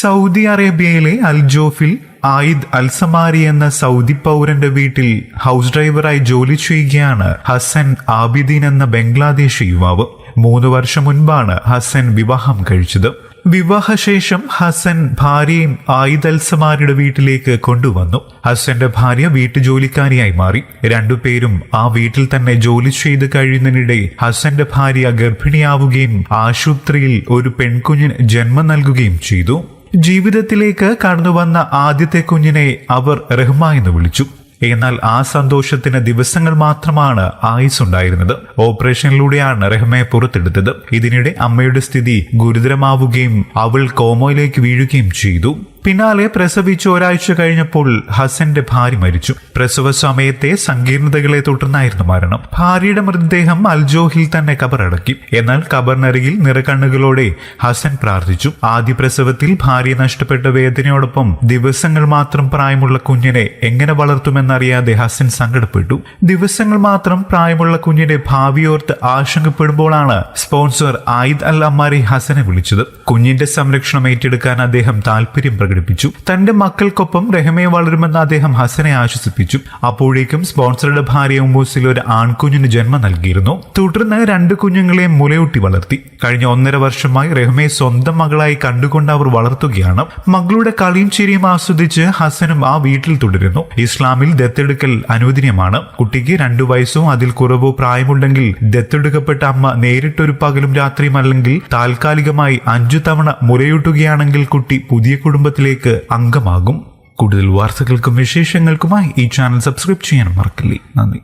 Saudi അറേബ്യയിലെ അൽജോഫിൽ ആയിദ് അൽസമാരി എന്ന Saudi പൗരന്റെ വീട്ടിൽ ഹൗസ് ഡ്രൈവറായി ജോലി ചെയ്യുകയാണ് ഹസൻ ആബിദീൻ എന്ന ബംഗ്ലാദേശി യുവാവ്. മൂന്ന് വർഷം മുൻപാണ് ഹസൻ വിവാഹം കഴിച്ചത്. വിവാഹശേഷം ഹസൻ ഭാര്യയും ആയിദ് അൽസമാരിയുടെ വീട്ടിലേക്ക് കൊണ്ടുവന്നു. ഹസന്റെ ഭാര്യ വീട്ടുജോലിക്കാരിയായി മാറി. രണ്ടുപേരും ആ വീട്ടിൽ തന്നെ ജോലി ചെയ്ത് കഴിയുന്നതിനിടെ ഹസന്റെ ഭാര്യ ഗർഭിണിയാവുകയും ആശുപത്രിയിൽ ഒരു പെൺകുഞ്ഞിന് ജന്മം നൽകുകയും ചെയ്തു. ജീവിതത്തിലേക്ക് കടന്നുവന്ന ആദ്യത്തെ കുഞ്ഞിനെ അവർ റഹ്മ എന്ന് വിളിച്ചു. എന്നാൽ ആ സന്തോഷത്തിന് ദിവസങ്ങൾ മാത്രമാണ് ആയുസ് ഉണ്ടായിരുന്നത്. ഓപ്പറേഷനിലൂടെയാണ് റഹ്മയെ പുറത്തെടുത്തത്. ഇതിനിടെ അമ്മയുടെ സ്ഥിതി ഗുരുതരമാവുകയും അവൾ കോമോയിലേക്ക് വീഴുകയും ചെയ്തു. പിന്നാലെ പ്രസവിച്ച് ഒരാഴ്ച കഴിഞ്ഞപ്പോൾ ഹസന്റെ ഭാര്യ മരിച്ചു. പ്രസവ സമയത്തെ സങ്കീർണതകളെ തുടർന്നായിരുന്നു മരണം. ഭാര്യയുടെ മൃതദേഹം അൽജോഹിൽ തന്നെ കബറടക്കി. എന്നാൽ കബറിനരികിൽ നിറകണ്ണുകളോടെ ഹസൻ പ്രാർത്ഥിച്ചു. ആദ്യ പ്രസവത്തിൽ ഭാര്യ നഷ്ടപ്പെട്ട വേദനയോടൊപ്പം ദിവസങ്ങൾ മാത്രം പ്രായമുള്ള കുഞ്ഞിനെ എങ്ങനെ വളർത്തുമെന്നറിയാതെ ഹസൻ സങ്കടപ്പെട്ടു. ദിവസങ്ങൾ മാത്രം പ്രായമുള്ള കുഞ്ഞിന്റെ ഭാവിയോർത്ത് ആശങ്കപ്പെടുമ്പോഴാണ് സ്പോൺസർ ആയിദ് അൽ അമ്മാരി ഹസനെ വിളിച്ചത്. കുഞ്ഞിന്റെ സംരക്ഷണം ഏറ്റെടുക്കാൻ അദ്ദേഹം താല്പര്യം പ്രകടിപ്പിച്ചു. തന്റെ മക്കൾക്കൊപ്പം രഹമയെ വളരുമെന്ന് അദ്ദേഹം ഹസനെ ആശ്വസിപ്പിച്ചു. അപ്പോഴേക്കും സ്പോൺസറുടെ ഭാര്യ ഉമ്മൂസിൽ ഒരു ആൺകുഞ്ഞിന് ജന്മം നൽകിയിരുന്നു. തുടർന്ന് രണ്ട് കുഞ്ഞുങ്ങളെ മുലയൂട്ടി വളർത്തി. കഴിഞ്ഞ ഒന്നര വർഷമായി രഹമയെ സ്വന്തം മകളായി കണ്ടുകൊണ്ട് അവർ വളർത്തുകയാണ്. മകളുടെ കളിയും ചിരിയും ആസ്വദിച്ച് ഹസനും ആ വീട്ടിൽ തുടരുന്നു. ഇസ്ലാമിൽ ദത്തെടുക്കൽ അനുവദനീയമാണ്. കുട്ടിക്ക് രണ്ടു വയസ്സോ അതിൽ കുറവോ പ്രായമുണ്ടെങ്കിൽ ദത്തെടുക്കപ്പെട്ട അമ്മ നേരിട്ടൊരു പകലും രാത്രിയും അല്ലെങ്കിൽ താൽക്കാലികമായി അഞ്ചു തവണ മുലയൂട്ടുകയാണെങ്കിൽ കുട്ടി പുതിയ കുടുംബത്തിലേക്ക് അംഗമാകും. കൂടുതൽ വാർത്തകൾക്കും വിശേഷങ്ങൾക്കുമായി ഈ ചാനൽ സബ്സ്ക്രൈബ് ചെയ്യാൻ മറക്കില്ലേ. നന്ദി.